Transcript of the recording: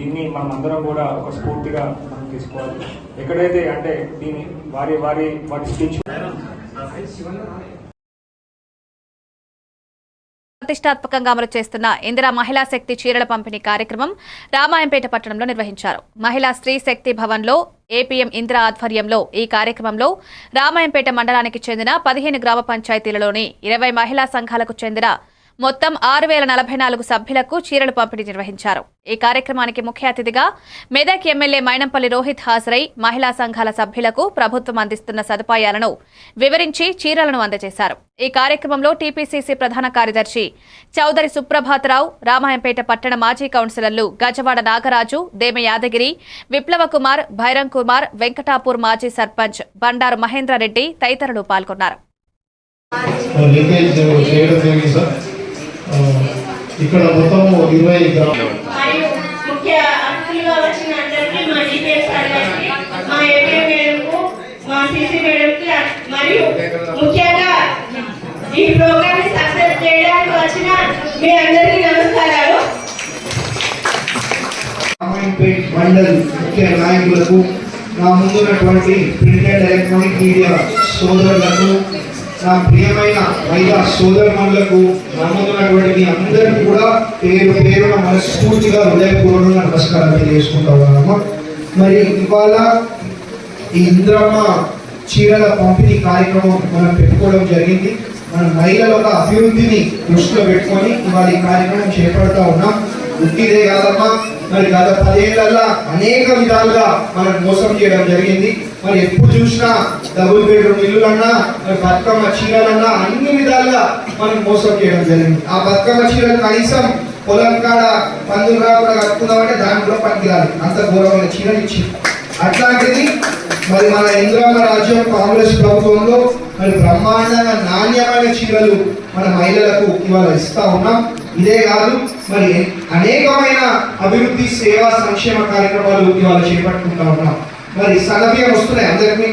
దీన్ని మనం అందరం కూడా ఒక స్ఫూర్తిగా మనం తీసుకోవాలి. ఎక్కడైతే అంటే దీని వారి వారి వాటి స్పీచ్ ప్రతిష్టాత్మకంగా అమలు చేస్తున్న ఇందిరా మహిళా శక్తి చీరల పంపిణీ కార్యక్రమం రామాయంపేట పట్టణంలో నిర్వహించారు. మహిళా స్త్రీ శక్తి భవన్లో ఏపీఎం ఇందిరా ఆధ్వర్యంలో ఈ కార్యక్రమంలో రామాయంపేట మండలానికి చెందిన పదిహేను గ్రామ పంచాయతీలలోని ఇరవై మహిళా సంఘాలకు చెందిన మొత్తం ఆరు వేల నలభై నాలుగు సభ్యులకు చీరలు పంపిణీ నిర్వహించారు. ఈ కార్యక్రమానికి ముఖ్య అతిథిగా మెదక్ ఎమ్మెల్యే మైనంపల్లి రోహిత్ హాజరై మహిళా సంఘాల సభ్యులకు ప్రభుత్వం అందిస్తున్న సదుపాయాలను వివరించి చీరలను అందజేశారు. ఈ కార్యక్రమంలో టీపీసీసీ ప్రధాన కార్యదర్శి చౌదరి సుప్రభాతరావు రామాయంపేట పట్టణ మాజీ కౌన్సిలర్లు గజవాడ నాగరాజు దేమ యాదగిరి విప్లవ కుమార్ భైరం కుమార్ వెంకటాపూర్ మాజీ సర్పంచ్ బండారు మహేంద్రారెడ్డి తదితరులు పాల్గొన్నారు. ఇక్కడ మొత్తం ఇరవై ముఖ్య అతిథులుగా వచ్చిన అందరికీ మా డిపిఎస్ సార్ గారికి మా ఏపీ మేడంకు మా సిసి మేడంకి మరియు ముఖ్యంగా ఈ ప్రోగ్రామ్ని సక్సెస్ చేయడానికి వచ్చిన మీ అందరికీ నమస్కారాలు. రామాయంపేట్ మండల్ ముఖ్య నాయకులకు నా ముందున్నటువంటి ప్రింట్ అండ్ ఎలక్ట్రానిక్ మీడియా సోదరులకు నా ప్రియమైన మహిళా సోదరులకు నమ్ముతున్నటువంటి మీ అందరికీ కూడా పేరు పేరున మనస్ఫూర్తిగా హృదయపూర్వకంగా నమస్కారం తెలియజేసుకుంటా ఉన్నాము. మరి ఇవాళ ఈ ఇంద్రమ్మ చీరల పంపిణీ కార్యక్రమం మనం పెట్టుకోవడం జరిగింది. మన మహిళల ఒక అభివృద్ధిని దృష్టిలో పెట్టుకొని ఇవాళ ఈ కార్యక్రమం చేపడతా ఉన్నాం. ఉట్టిదే కాదమ్మా మరి గత పదేళ్ళలో అనేక విధాలుగా మనకు మోసం చేయడం జరిగింది. మరి ఎప్పుడు చూసినా డబుల్ బెడ్రూమ్ ఇల్లులన్నా మరి బతుకమ్మ చీరలన్నా అన్ని విధాలుగా మనం మోసం చేయడం జరిగింది. ఆ బతుకమ్మ చీరలు కనీసం పొలం కాడ పందులు రాకుండా కట్టుకుందామంటే దాంట్లో పట్టుకురాలి అంత ఘోరమైన చీరలు ఇచ్చింది అట్లాంటిది మరి మన ఇంద్రామ రాజ్యం కాంగ్రెస్ ప్రభుత్వంలో మరి బ్రహ్మాండంగా నాణ్యమైన చీరలు మన మహిళలకు ఇవాళ ఇస్తా ఉన్నాం. ఇదే కాదు మరి అనేకమైన అభివృద్ధి సేవా సంక్షేమ కార్యక్రమాలు ఇవాళ చేపట్టుకుంటా ఉన్నాం. మరి సలభ్యం వస్తున్నాయి. అందరికి